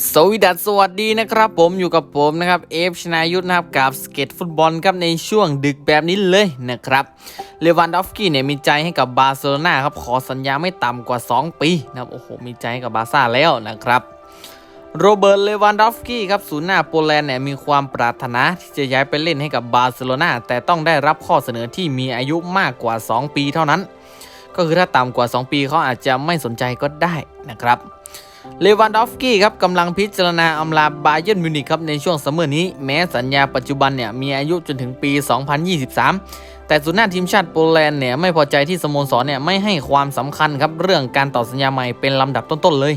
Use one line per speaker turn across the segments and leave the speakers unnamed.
สวีดัสสวัสดีนะครับ ผมอยู่กับผมนะครับเอฟชนายุทธนะครับกับสเก็ตฟุตบอลครับในช่วงดึกแบบนี้เลยนะครับเลวันดอฟกี้เนี่ยมีใจให้กับบาร์เซโลนาครับขอสัญญาไม่ต่ำกว่า 2 ปีนะครับโอ้โหมีใจให้กับบาซ่าแล้วนะครับโรเบิร์ตเลวันดอฟกี้ครับศูนย์หน้าโปแลนด์เนี่ยมีความปรารถนาที่จะย้ายไปเล่นให้กับบาร์เซโลนาแต่ต้องได้รับข้อเสนอที่มีอายุมากกว่า 2 ปีเท่านั้น ก็คือถ้าต่ำกว่า 2 ปีเขาอาจจะไม่สนใจก็ได้นะครับ เลวันดอฟสกี้ครับกำลังพิจารณาอำลาบาเยิร์นมิวนิกครับในช่วงซัมเมอร์นี้แม้สัญญาปัจจุบันเนี่ยมีอายุจนถึงปี 2023 แต่สุนหน้าทีมชาติโปแลนด์เนี่ยไม่พอใจที่สโมสรเนี่ยไม่ให้ความสำคัญครับเรื่องการต่อสัญญาใหม่เป็นลำดับต้นๆเลย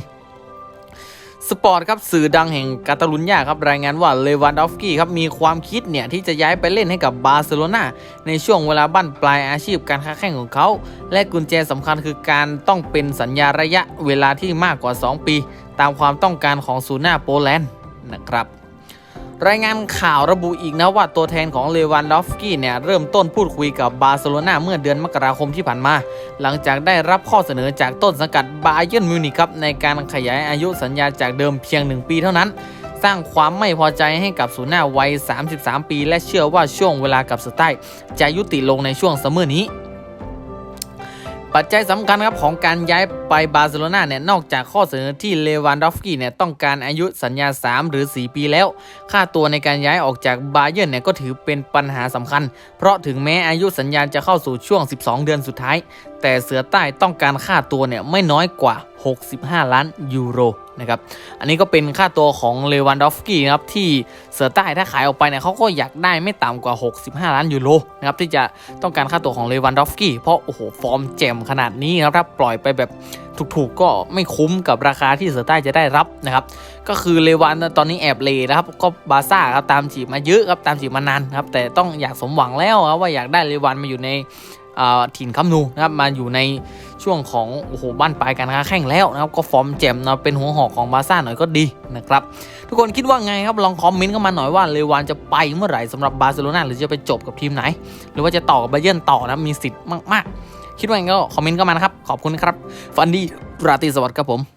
สปอร์ตครับสื่อดังแห่งกาตาลุญญาครับรายงานว่าเลวันดอฟสกี้ครับมีความคิดเนี่ยที่จะย้ายไปเล่นให้กับบาร์เซโลนาในช่วงเวลาบั้นปลายอาชีพการค้าแข่งของเขา และกุญแจสำคัญคือการต้องเป็นสัญญาระยะเวลาที่มากกว่า 2 ปี ตามความต้องการของซูน่าโปแลนด์นะครับ รายงานข่าวระบุอีกนะว่าตัวแทนของเลวันดอฟสกี้เนี่ยเริ่มต้นพูดคุยกับบาร์เซโลนาเมื่อเดือนมกราคมที่ผ่านมา หลังจากได้รับข้อเสนอจากต้นสังกัดบาเยิร์นมิวนิกครับในการขยายอายุสัญญาจากเดิมเพียง 1 ปีเท่านั้น สร้างความไม่พอใจให้กับศูนย์หน้าวัย 33 ปี และเชื่อว่าช่วงเวลากับสไตล์จะยุติลงในช่วงซัมเมอร์นี้ ปัจจัยสำคัญครับของการย้ายไปบาร์เซโลนาเนี่ยนอกจากข้อเสนอที่เลวันดอฟสกี้เนี่ยต้องการอายุสัญญา 3 หรือ 4 ปีแล้ว ค่าตัวในการย้ายออกจากบาเยิร์นเนี่ยก็ถือเป็นปัญหาสำคัญ เพราะถึงแม้อายุสัญญาจะเข้าสู่ช่วง 12 เดือนสุดท้าย แต่เสือใต้ต้องการค่าตัวเนี่ยไม่น้อยกว่า 65 ล้านยูโรนะครับ อันนี้ก็เป็นค่าตัวของเลวันดอฟสกี้นะครับที่เสือใต้ถ้าขายออกไปเนี่ยเขาก็อยากได้ไม่ต่ำกว่า 65 ล้านยูโรนะครับที่จะต้องการค่าตัวของเลวันดอฟสกี้เพราะโอ้โหฟอร์มแจ่มขนาดนี้นะครับถ้าปล่อยไปแบบถูกๆก็ไม่คุ้มกับราคาที่เสือใต้จะได้รับนะครับ ก็คือเลวันตอนนี้แอบเลนะครับก็บาซ่าครับตามจีบมาเยอะครับตามจีบมานานครับแต่ต้องอยากสมหวังแล้วครับว่าอยากได้เลวันมาอยู่ใน ถิ่นคัมนูนะครับมาอยู่ในช่วงของโอ้โหบ้านปลายการค้าแข่งแล้วนะครับก็ฟอร์มแจ่มนะเป็นหัวหอกของบาซ่าหน่อยก็ดีนะครับทุกคนคิดว่าไงครับลองคอมเมนต์เข้ามาหน่อยว่าเลวานจะไปเมื่อไหร่สำหรับบาร์เซโลนาหรือจะไปจบกับทีมไหน หรือว่าจะต่อกับบาเยิร์นต่อนะมีสิทธิ์มาก ๆ คิดว่าไงก็คอมเมนต์เข้ามานะครับขอบคุณครับฟันดี้ราตรีสวัสดิ์ครับผม